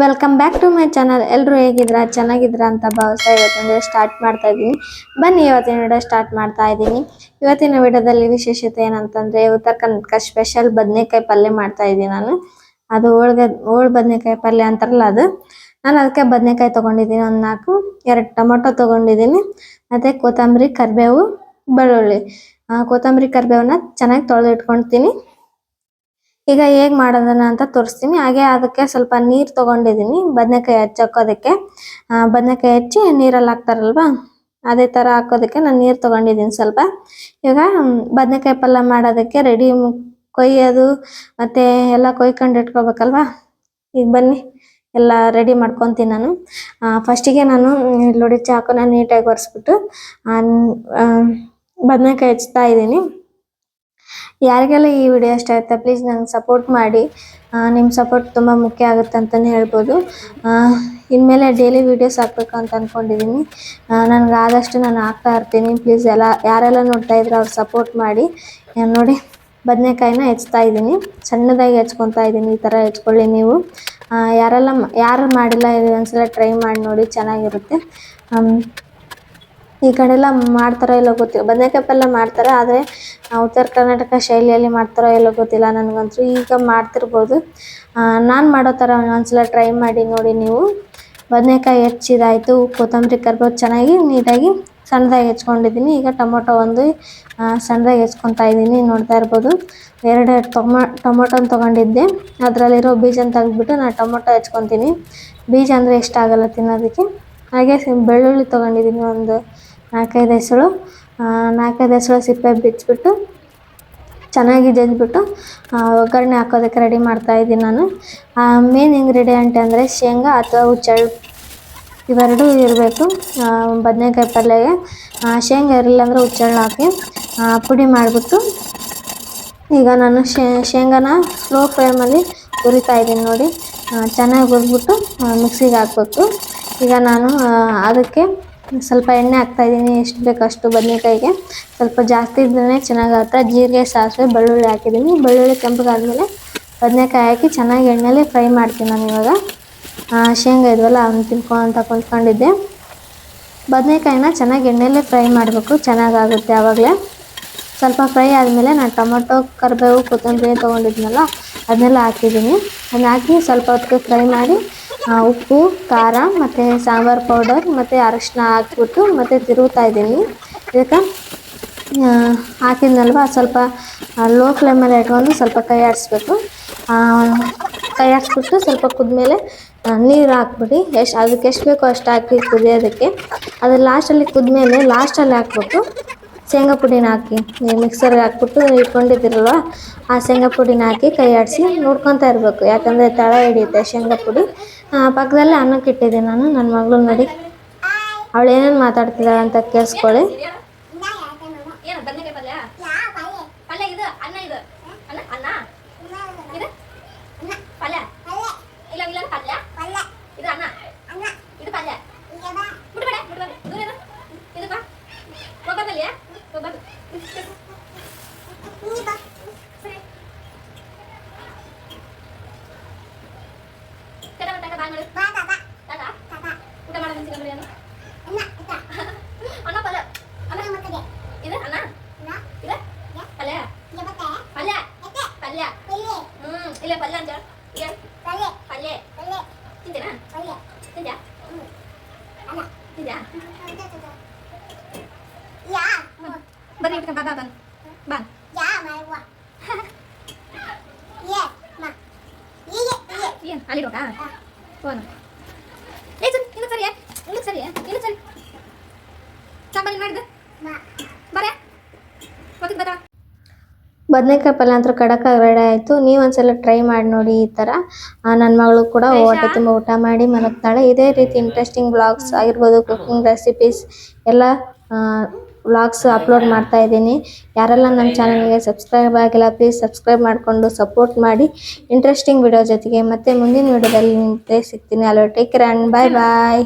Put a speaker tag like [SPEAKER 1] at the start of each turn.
[SPEAKER 1] Welcome back to my channel ಎಲ್ಲರೂ ಹೇಗಿದ್ರ ಚೆನ್ನಾಗಿದ್ರ ಅಂತ ಭಾವಿಸ್ತಾ ಇವತ್ತಿನ ವಿಡಿಯೋ ಸ್ಟಾರ್ಟ್ ಮಾಡ್ತಾ ಇದ್ದೀನಿ. ಬನ್ನಿ, ಇವತ್ತಿನ ವಿಡಿಯೋ ಸ್ಟಾರ್ಟ್ ಮಾಡ್ತಾ ಇದ್ದೀನಿ. ಇವತ್ತಿನ ವಿಡಿಯೋದಲ್ಲಿ ವಿಶೇಷತೆ ಏನಂತಂದ್ರೆ, ಉತ್ತರ ಕರ್ನಾಟಕ ಸ್ಪೆಷಲ್ ಬದನೆಕಾಯಿ ಪಲ್ಯ ಮಾಡ್ತಾ ಇದ್ದೀನಿ ನಾನು. ಅದು ಹೋಳ್ಗೆ, ಹೋಳ್ ಬದನೆಕಾಯಿ ಪಲ್ಯ ಅಂತಾರಲ್ಲ ಅದು. ನಾನು ಅದಕ್ಕೆ ಬದನೆಕಾಯಿ ತಗೊಂಡಿದ್ದೀನಿ ಒಂದು ನಾಲ್ಕು, ಎರಡು ಟೊಮೊಟೊ ತಗೊಂಡಿದ್ದೀನಿ. ಮತ್ತೆ ಕೊತ್ತಂಬರಿ, ಕರಿಬೇವು, ಬೆಳ್ಳುಳ್ಳಿ. ಕೊತ್ತಂಬರಿ, ಕರಿಬೇವನ್ನ ಚೆನ್ನಾಗಿ ತೊಳೆದು ಇಟ್ಕೊಳ್ತೀನಿ ಈಗ ಹೇಗ್ ಮಾಡೋದನ್ನ ಅಂತ ತೋರಿಸ್ತೀನಿ. ಹಾಗೆ ಅದಕ್ಕೆ ಸ್ವಲ್ಪ ನೀರ್ ತಗೊಂಡಿದ್ದೀನಿ ಬದನೆಕಾಯಿ ಹಚ್ಚೋಕೋದಕ್ಕೆ ಬದನೆಕಾಯಿ ಹಚ್ಚಿ ನೀರಲ್ಲಿ ಹಾಕ್ತಾರಲ್ವಾ? ಅದೇ ತರ ಹಾಕೋದಕ್ಕೆ ನಾನು ನೀರ್ ತಗೊಂಡಿದ್ದೀನಿ ಸ್ವಲ್ಪ. ಈಗ ಬದನೆಕಾಯಿ ಪಲ್ಯ ಮಾಡೋದಕ್ಕೆ ರೆಡಿ ಕೊಯ್ಯೋದು, ಮತ್ತೆ ಎಲ್ಲ ಕೊಯ್ಕೊಂಡು ಇಟ್ಕೋಬೇಕಲ್ವಾ? ಈಗ ಬನ್ನಿ, ಎಲ್ಲ ರೆಡಿ ಮಾಡ್ಕೊಂತೀನಿ ನಾನು. ಫಸ್ಟಿಗೆ ನಾನು ನೋಡಿ, ಚಾಕುನ ನೀಟಾಗಿ ಒರೆಸ್ಬಿಟ್ಟು ಬದನೆಕಾಯಿ ಹಚ್ತಾ ಇದ್ದೀನಿ ಯಾರಿಗೆಲ್ಲ ಈ ವಿಡಿಯೋ ಇಷ್ಟ ಆಗುತ್ತೆ ಪ್ಲೀಸ್ ನಂಗೆ ಸಪೋರ್ಟ್ ಮಾಡಿ. ನಿಮ್ಮ ಸಪೋರ್ಟ್ ತುಂಬ ಮುಖ್ಯ ಆಗುತ್ತೆ ಅಂತಲೇ ಹೇಳ್ಬೋದು. ಇನ್ಮೇಲೆ ಡೈಲಿ ವೀಡಿಯೋಸ್ ಹಾಕ್ಬೇಕು ಅಂತ ಅಂದ್ಕೊಂಡಿದ್ದೀನಿ ನನಗೆ ಆದಷ್ಟು ನಾನು ಹಾಕ್ತಾ ಇರ್ತೀನಿ. ಪ್ಲೀಸ್ ಎಲ್ಲ, ಯಾರೆಲ್ಲ ನೋಡ್ತಾ ಇದ್ರೆ ಅವ್ರು ಸಪೋರ್ಟ್ ಮಾಡಿ. ನೋಡಿ, ಬದನೆಕಾಯಿನ ಹೆಚ್ತಾ ಇದ್ದೀನಿ. ಸಣ್ಣದಾಗಿ ಹೆಚ್ಕೊತಾ ಇದ್ದೀನಿ, ಈ ಥರ ಹೆಚ್ಕೊಳ್ಳಿ ನೀವು. ಯಾರೆಲ್ಲ ಯಾರು ಮಾಡಿಲ್ಲ ಇದು ಒಂದ್ಸಲ ಟ್ರೈ ಮಾಡಿ ನೋಡಿ, ಚೆನ್ನಾಗಿರುತ್ತೆ. ಈ ಕಡೆ ಎಲ್ಲ ಮಾಡ್ತಾರೋ ಇಲ್ಲೋ ಗೊತ್ತಿಲ್ಲ. ಬದನೆಕಾಯಿ ಪಲ್ಯ ಮಾಡ್ತಾರೆ, ಆದರೆ ಉತ್ತರ ಕರ್ನಾಟಕ ಶೈಲಿಯಲ್ಲಿ ಮಾಡ್ತಾರೋ ಇಲ್ಲೋ ಗೊತ್ತಿಲ್ಲ ನನಗಂತೂ. ಈಗ ಮಾಡ್ತಿರ್ಬೋದು. ನಾನು ಮಾಡೋ ಥರ ಒಂದ್ಸಲ ಟ್ರೈ ಮಾಡಿ ನೋಡಿ ನೀವು. ಬದನೆಕಾಯಿ ಹೆಚ್ಚಿದಾಯಿತು, ಕೊತ್ತಂಬರಿ ಕರ್ಬೋದು ಚೆನ್ನಾಗಿ ನೀಟಾಗಿ ಸಣ್ಣದಾಗಿ ಹೆಚ್ಕೊಂಡಿದ್ದೀನಿ. ಈಗ ಟೊಮೊಟೊ ಒಂದು ಸಣ್ಣದಾಗಿ ಹೆಚ್ಕೊತಾ ಇದ್ದೀನಿ, ನೋಡ್ತಾ ಇರ್ಬೋದು. ಎರಡು ಟೊಮೊ, ಟೊಮೊಟೊನ ತೊಗೊಂಡಿದ್ದೆ. ಅದರಲ್ಲಿರೋ ಬೀಜನ ತೆಗೆದ್ಬಿಟ್ಟು ನಾನು ಟೊಮೊಟೊ ಹೆಚ್ಕೊತೀನಿ ಬೀಜ ಅಂದರೆ ಇಷ್ಟ ಆಗಲ್ಲ ತಿನ್ನೋದಕ್ಕೆ. ಹಾಗೆ ಬೆಳ್ಳುಳ್ಳಿ ತೊಗೊಂಡಿದ್ದೀನಿ ಒಂದು ನಾಲ್ಕೈದು ಹೆಸಳು ನಾಲ್ಕೈದು ಹೆಸಳು ಸಿಪ್ಪೆ ಬಿಚ್ಚಿಬಿಟ್ಟು ಚೆನ್ನಾಗಿ ಜಜ್ಬಿಟ್ಟು ಒಗ್ಗರಣೆ ಹಾಕೋದಕ್ಕೆ ರೆಡಿ ಮಾಡ್ತಾಯಿದ್ದೀನಿ ನಾನು. ಮೇನ್ ಇಂಗ್ರೀಡಿಯೆಂಟ್ ಅಂದರೆ ಶೇಂಗಾ ಅಥವಾ ಹುಚ್ಚೆಳ್ಳು. ಇವೆರಡೂ ಇರಬೇಕು. ಬದನೆಕಾಯಿ ಪಲ್ಯಗೆ ಶೇಂಗಾ ಇರಲಿಲ್ಲ ಅಂದರೆ ಹುಚ್ಚಳ್ಳು ಹಾಕಿ ಪುಡಿ ಮಾಡಿಬಿಟ್ಟು ಈಗ ನಾನು ಶೇಂಗಾನ ಸ್ಲೋ ಫ್ಲೇಮಲ್ಲಿ ಹುರಿತಾ ಇದ್ದೀನಿ ನೋಡಿ. ಚೆನ್ನಾಗಿ ಹುರಿದ್ಬಿಟ್ಟು ಮಿಕ್ಸಿಗೆ ಹಾಕ್ಬೇಕು. ಈಗ ನಾನು ಅದಕ್ಕೆ ಸ್ವಲ್ಪ ಎಣ್ಣೆ ಹಾಕ್ತಾ ಇದ್ದೀನಿ. ಎಷ್ಟು ಬೇಕು ಅಷ್ಟು ಬದನೆಕಾಯಿಗೆ. ಸ್ವಲ್ಪ ಜಾಸ್ತಿ ಇದ್ರೇ ಚೆನ್ನಾಗಾಗುತ್ತೆ ಜೀರಿಗೆ, ಸಾಸಿವೆ, ಬೆಳ್ಳುಳ್ಳಿ ಹಾಕಿದ್ದೀನಿ. ಬೆಳ್ಳುಳ್ಳಿ ಕೆಂಪಗಾದ್ಮೇಲೆ ಬದನೆಕಾಯಿ ಹಾಕಿ ಚೆನ್ನಾಗಿ ಎಣ್ಣೆಲಿ ಫ್ರೈ ಮಾಡ್ತೀನಿ ನಾನು ಇವಾಗ. ಶೇಂಗಾ ಇದ್ವಲ್ಲ, ಅವ್ನು ತಿನ್ಕೊಂತ ಕುಂತ್ಕೊಂಡಿದ್ದೆ ಬದನೇಕಾಯಿನ ಚೆನ್ನಾಗಿ ಎಣ್ಣೆಲೇ ಫ್ರೈ ಮಾಡಬೇಕು. ಚೆನ್ನಾಗಾಗುತ್ತೆ ಆವಾಗಲೇ. ಸ್ವಲ್ಪ ಫ್ರೈ ಆದಮೇಲೆ ನಾನು ಟೊಮೊಟೊ, ಕರಿಬೇವು, ಕೊತ್ತಂಬರಿ ತೊಗೊಂಡಿದ್ನಲ್ಲ, ಅದನ್ನೆಲ್ಲ ಹಾಕಿದ್ದೀನಿ. ಅದನ್ನ ಹಾಕಿ ಸ್ವಲ್ಪ ಹೊತ್ತಿಗೆ ಫ್ರೈ ಮಾಡಿ ಉಪ್ಪು, ಖಾರ ಮತ್ತು ಸಾಂಬಾರು ಪೌಡರ್ ಮತ್ತು ಅರಶಿನ ಹಾಕ್ಬಿಟ್ಟು ಮತ್ತು ತಿರುಗ್ತಾ ಇದ್ದೀನಿ. ಇದಕ್ಕೆ ಹಾಕಿದ್ನಲ್ವ, ಸ್ವಲ್ಪ ಲೋ ಫ್ಲೇಮಲ್ಲಿ ಇಟ್ಕೊಂಡು ಸ್ವಲ್ಪ ಕೈ ಆಡಿಸ್ಬೇಕು. ಕೈ ಆಡಿಸ್ಬಿಟ್ಟು ಸ್ವಲ್ಪ ಕುದ್ಮೇಲೆ ನೀರು ಹಾಕ್ಬಿಡಿ. ಎಷ್ಟು, ಅದಕ್ಕೆ ಎಷ್ಟು ಬೇಕೋ ಅಷ್ಟು ಹಾಕಿ ಕುದಿಯೋದಕ್ಕೆ. ಅದು ಲಾಸ್ಟಲ್ಲಿ ಕುದ್ಮೇಲೆ ಲಾಸ್ಟಲ್ಲಿ ಹಾಕ್ಬಿಟ್ಟು ಶೇಂಗಾ ಪುಡಿನ ಹಾಕಿ ಮಿಕ್ಸರ್ಗೆ ಹಾಕ್ಬಿಟ್ಟು ಇಟ್ಕೊಂಡಿದ್ದೀರಲ್ವ, ಆ ಶೇಂಗಾ ಪುಡಿನ ಹಾಕಿ ಕೈ ಆಡಿಸಿ ನೋಡ್ಕೊತಾ ಇರಬೇಕು. ಯಾಕಂದರೆ ತಳ ಹಿಡಿಯುತ್ತೆ ಶೇಂಗಾ ಪುಡಿ. ಪಕ್ಕದಲ್ಲೇ ಅನ್ನಕ್ಕೆ ಇಟ್ಟಿದ್ದೆ ನಾನು ನನ್ನ ಮಗಳು ನೋಡಿ. ಅವಳು ಏನೇನು ಮಾತಾಡ್ತಿದ್ದಾಳೆ ಅಂತ ಕೇಳಿಸ್ಕೊಳ್ಳಿ.
[SPEAKER 2] ಪಲ್ಯ ಪಲ್ಯ ಇದು ಅನ್ನ ಇದು ಅನ್ನ ಅನ್ನ ಇದು ಪಲ್ಯ ಇಲ್ಲ ಇಲ್ಲ ಪಲ್ಯ ಇದು ಅನ್ನ ಇದು ಪಲ್ಯ ಬಿಡ್ಬೇಡ ಬಿಡ್ಬೇಡ ದೂರ ಇರು. ಇದು ಬಾ ಹೋಗ್ಬರ್ಲಿ ಹೋಗ್ಬಾರ್ದು ಸರಿ ತಡ ತಡ ಬಾ ಮಾಡು ತಡ ಊಟ ಮಾಡೋ ಮುಂಚೆ ಬರೀ ಅನ್ನ ಪಲ್ಯ ಅನ್ನ ಇದು ಅನ್ನ ಇದು ಪಲ್ಯ ಪಲ್ಯ ಪಲ್ಯ ಹ್ಮ್ ಇಲ್ಲ ಪಲ್ಯ ಅಂತ ಹೇಳು. ಈಗ ಪಲ್ಯ ತಿಂತೀನಾ ತಿಂದ್ಯಾ ತಿಂದ್ಯಾ ಬರ್ರಿ ಇಟ್ಕೊ ಬಾ ಬಾ ಬಾ ಬಾ ಏನು ಅಲ್ಲಿರೋಕಾ ಫೋನ್ ಏ ಇನ್ನು ಸರಿ ಇನ್ನು ಸರಿ ಇನ್ನು ಸರಿ ಸಾಂಬಾರು ಬರೇ ಮತ್ತೆ ಬರ
[SPEAKER 1] ಬದನೆಕಾಯಿ ಪಲ್ಯ ಅಂತೂ ಕಡಕಾಗಿ ರೆಡಿ ಆಯಿತು. ನೀವು ಒಂದ್ಸಲ ಟ್ರೈ ಮಾಡಿ ನೋಡಿ ಈ ಥರ ನನ್ನ ಮಗಳು ಕೂಡ ಹೊಟ್ಟೆ ತುಂಬ ಊಟ ಮಾಡಿ ಮಲಗ್ತಾಳೆ. ಇದೇ ರೀತಿ ಇಂಟ್ರೆಸ್ಟಿಂಗ್ ಬ್ಲಾಗ್ಸ್ ಆಗಿರ್ಬೋದು ಕುಕಿಂಗ್ ರೆಸಿಪೀಸ್ ಎಲ್ಲ ವ್ಲಾಗ್ಸ್ ಅಪ್ಲೋಡ್ ಮಾಡ್ತಾ ಇದ್ದೀನಿ. ಯಾರೆಲ್ಲ ನಮ್ಮ ಚಾನಲ್ಗೆ ಸಬ್ಸ್ಕ್ರೈಬ್ ಆಗಿಲ್ಲ ಪ್ಲೀಸ್ ಸಬ್ಸ್ಕ್ರೈಬ್ ಮಾಡಿಕೊಂಡು ಸಪೋರ್ಟ್ ಮಾಡಿ. ಇಂಟ್ರೆಸ್ಟಿಂಗ್ ವಿಡಿಯೋ ಜೊತೆಗೆ ಮತ್ತೆ ಮುಂದಿನ ವಿಡಿಯೋದಲ್ಲಿ ನಿಮಗೆ ಸಿಗ್ತೀನಿ. Hello take care and bye bye